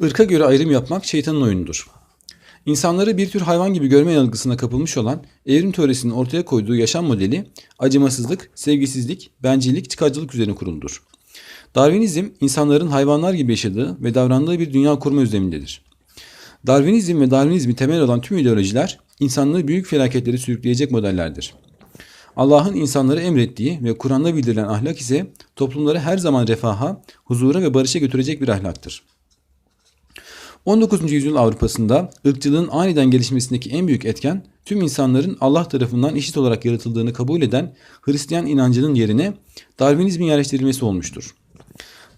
Irka göre ayrım yapmak şeytanın oyunudur. İnsanları bir tür hayvan gibi görme yanılgısına kapılmış olan evrim teorisinin ortaya koyduğu yaşam modeli acımasızlık, sevgisizlik, bencillik, çıkarcılık üzerine kuruludur. Darwinizm insanların hayvanlar gibi yaşadığı ve davrandığı bir dünya kurma özlemindedir. Darwinizm ve Darwinizmi temel olan tüm ideolojiler insanlığı büyük felaketleri sürükleyecek modellerdir. Allah'ın insanları emrettiği ve Kur'an'da bildirilen ahlak ise toplumları her zaman refaha, huzura ve barışa götürecek bir ahlaktır. 19. yüzyıl Avrupa'sında ırkçılığın aniden gelişmesindeki en büyük etken tüm insanların Allah tarafından eşit olarak yaratıldığını kabul eden Hristiyan inancının yerine Darwinizmin yerleştirilmesi olmuştur.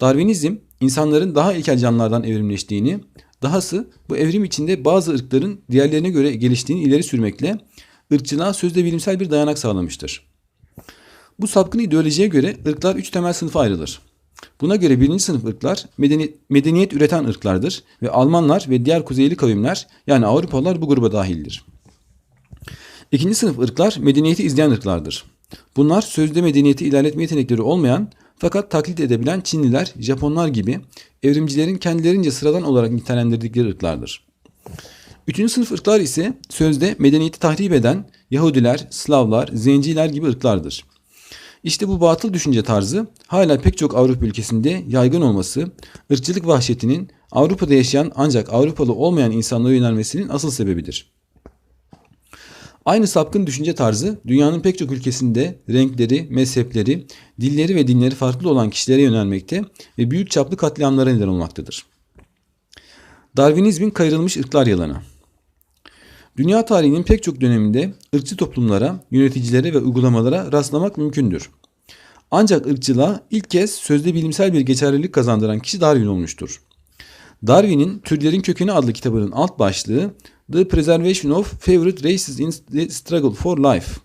Darwinizm insanların daha ilkel canlılardan evrimleştiğini, dahası bu evrim içinde bazı ırkların diğerlerine göre geliştiğini ileri sürmekle ırkçılığa sözde bilimsel bir dayanak sağlamıştır. Bu sapkın ideolojiye göre ırklar üç temel sınıfa ayrılır. Buna göre birinci sınıf ırklar medeni, medeniyet üreten ırklardır ve Almanlar ve diğer kuzeyli kavimler yani Avrupalılar bu gruba dahildir. İkinci sınıf ırklar medeniyeti izleyen ırklardır. Bunlar sözde medeniyeti ilerletme yetenekleri olmayan fakat taklit edebilen Çinliler, Japonlar gibi evrimcilerin kendilerince sıradan olarak nitelendirdikleri ırklardır. Üçüncü sınıf ırklar ise sözde medeniyeti tahrip eden Yahudiler, Slavlar, Zenciler gibi ırklardır. İşte bu batıl düşünce tarzı hala pek çok Avrupa ülkesinde yaygın olması, ırkçılık vahşetinin Avrupa'da yaşayan ancak Avrupalı olmayan insanlara yönelmesinin asıl sebebidir. Aynı sapkın düşünce tarzı dünyanın pek çok ülkesinde renkleri, mezhepleri, dilleri ve dinleri farklı olan kişilere yönelmekte ve büyük çaplı katliamlara neden olmaktadır. Darwinizmin kayırılmış ırklar yalanı Dünya tarihinin pek çok döneminde ırkçı toplumlara, yöneticilere ve uygulamalara rastlamak mümkündür. Ancak ırkçılığa ilk kez sözde bilimsel bir geçerlilik kazandıran kişi Darwin olmuştur. Darwin'in Türlerin Kökeni adlı kitabının alt başlığı The Preservation of Favorite Races in the Struggle for Life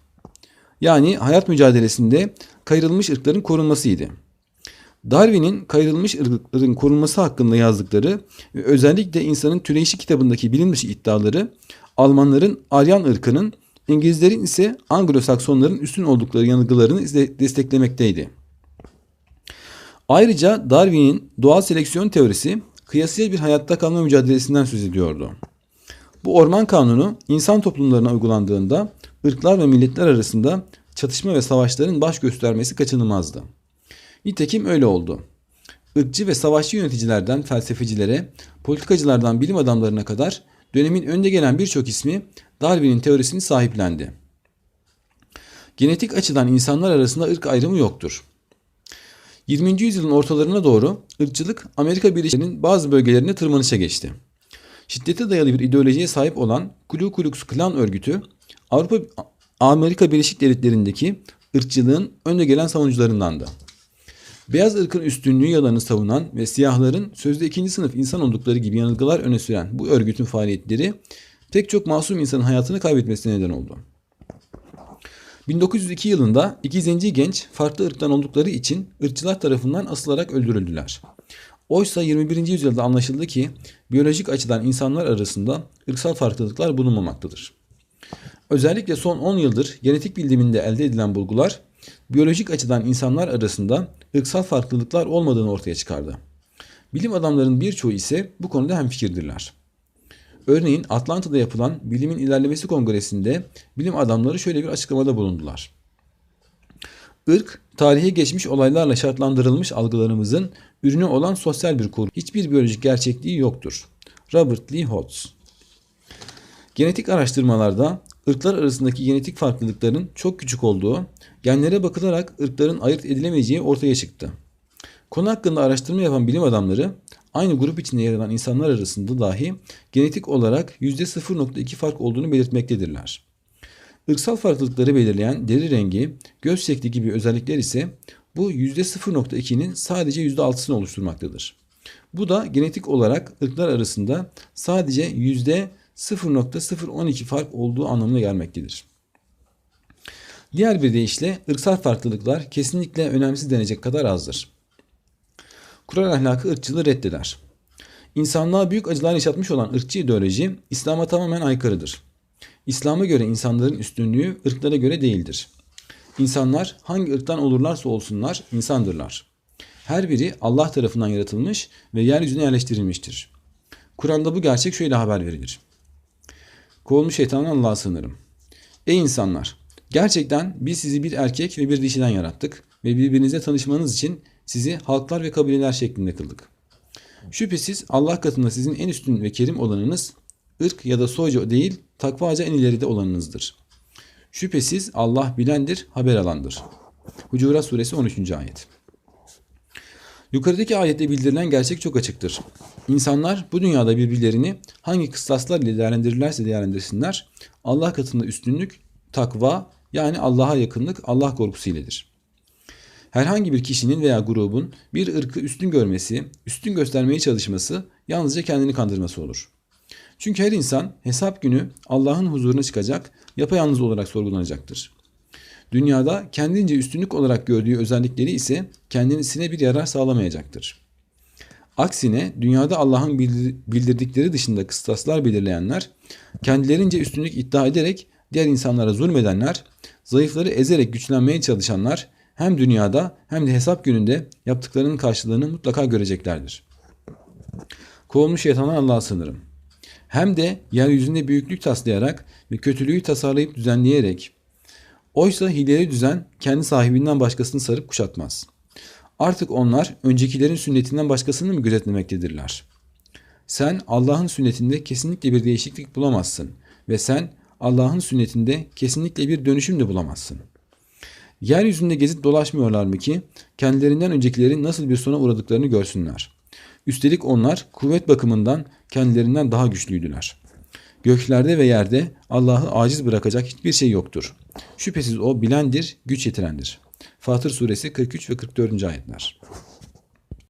yani hayat mücadelesinde kayırılmış ırkların korunmasıydı. Darwin'in kayırılmış ırkların korunması hakkında yazdıkları ve özellikle insanın türeyişi kitabındaki bilim dışı iddiaları Almanların Aryan ırkının, İngilizlerin ise Anglo-Saksonların üstün oldukları yanılgılarını desteklemekteydi. Ayrıca Darwin'in doğal seleksiyon teorisi kıyasıya bir hayatta kalma mücadelesinden söz ediyordu. Bu orman kanunu insan toplumlarına uygulandığında ırklar ve milletler arasında çatışma ve savaşların baş göstermesi kaçınılmazdı. Nitekim öyle oldu. Irkçı ve savaşçı yöneticilerden felsefecilere, politikacılardan bilim adamlarına kadar dönemin önde gelen birçok ismi Darwin'in teorisini sahiplendi. Genetik açıdan insanlar arasında ırk ayrımı yoktur. 20. yüzyılın ortalarına doğru ırkçılık Amerika Birleşik bazı bölgelerine tırmanışa geçti. Şiddete dayalı bir ideolojiye sahip olan Ku Klux Klan örgütü Avrupa Amerika Birleşik Devletleri'ndeki ırkçılığın önde gelen savunucularındandı. Beyaz ırkın üstünlüğü yalanı savunan ve siyahların sözde ikinci sınıf insan oldukları gibi yanılgılar öne süren bu örgütün faaliyetleri pek çok masum insanın hayatını kaybetmesine neden oldu. 1902 yılında iki zenci genç farklı ırktan oldukları için ırkçılar tarafından asılarak öldürüldüler. Oysa 21. yüzyılda anlaşıldı ki biyolojik açıdan insanlar arasında ırksal farklılıklar bulunmamaktadır. Özellikle son 10 yıldır genetik biliminde elde edilen bulgular biyolojik açıdan insanlar arasında ırksal farklılıklar olmadığını ortaya çıkardı. Bilim adamlarının birçoğu ise bu konuda hemfikirdirler. Örneğin Atlanta'da yapılan Bilimin İlerlemesi Kongresi'nde bilim adamları şöyle bir açıklamada bulundular. Irk, tarihe geçmiş olaylarla şartlandırılmış algılarımızın ürünü olan sosyal bir kur. Hiçbir biyolojik gerçekliği yoktur. Robert Lee Holtz Genetik araştırmalarda ırklar arasındaki genetik farklılıkların çok küçük olduğu, genlere bakılarak ırkların ayırt edilemeyeceği ortaya çıktı. Konu hakkında araştırma yapan bilim adamları aynı grup içinde yer alan insanlar arasında dahi genetik olarak %0.2 fark olduğunu belirtmektedirler. Irksal farklılıkları belirleyen deri rengi, göz şekli gibi özellikler ise bu %0.2'nin sadece %6'sını oluşturmaktadır. Bu da genetik olarak ırklar arasında sadece %0.012 fark olduğu anlamına gelmektedir. Diğer bir deyişle ırksal farklılıklar kesinlikle önemsiz denecek kadar azdır. Kur'an ahlakı ırkçılığı reddeder. İnsanlığa büyük acılar yaşatmış olan ırkçı ideoloji İslam'a tamamen aykırıdır. İslam'a göre insanların üstünlüğü ırklara göre değildir. İnsanlar hangi ırktan olurlarsa olsunlar insandırlar. Her biri Allah tarafından yaratılmış ve yeryüzüne yerleştirilmiştir. Kur'an'da bu gerçek şöyle haber verilir. Kovulmuş şeytandan Allah'a sığınırım. Ey insanlar! Gerçekten biz sizi bir erkek ve bir dişiden yarattık ve birbirinize tanışmanız için sizi halklar ve kabileler şeklinde kıldık. Şüphesiz Allah katında sizin en üstün ve kerim olanınız ırk ya da soyca değil takvaca en ileride olanınızdır. Şüphesiz Allah bilendir, haber alandır. Hucurat suresi 13. ayet. Yukarıdaki ayette bildirilen gerçek çok açıktır. İnsanlar bu dünyada birbirlerini hangi kıstaslar ile değerlendirirlerse değerlendirsinler, Allah katında üstünlük, takva yani Allah'a yakınlık Allah korkusu iledir. Herhangi bir kişinin veya grubun bir ırkı üstün görmesi, üstün göstermeye çalışması yalnızca kendini kandırması olur. Çünkü her insan hesap günü Allah'ın huzuruna çıkacak, yapayalnız olarak sorgulanacaktır. Dünyada kendince üstünlük olarak gördüğü özellikleri ise kendisine bir yarar sağlamayacaktır. Aksine dünyada Allah'ın bildirdikleri dışında kıstaslar belirleyenler, kendilerince üstünlük iddia ederek diğer insanlara zulmedenler, zayıfları ezerek güçlenmeye çalışanlar hem dünyada hem de hesap gününde yaptıklarının karşılığını mutlaka göreceklerdir. Kovulmuş şeytandan Allah'a sınırım. Hem de yeryüzünde büyüklük taslayarak ve kötülüğü tasarlayıp düzenleyerek Oysa hileli düzen kendi sahibinden başkasını sarıp kuşatmaz. Artık onlar öncekilerin sünnetinden başkasını mı gözetlemektedirler? Sen Allah'ın sünnetinde kesinlikle bir değişiklik bulamazsın ve sen Allah'ın sünnetinde kesinlikle bir dönüşüm de bulamazsın. Yeryüzünde gezip dolaşmıyorlar mı ki kendilerinden öncekilerin nasıl bir sona uğradıklarını görsünler. Üstelik onlar kuvvet bakımından kendilerinden daha güçlüydüler. Göklerde ve yerde Allah'ı aciz bırakacak hiçbir şey yoktur. Şüphesiz o bilendir, güç yetirendir. Fatır suresi 43 ve 44. ayetler.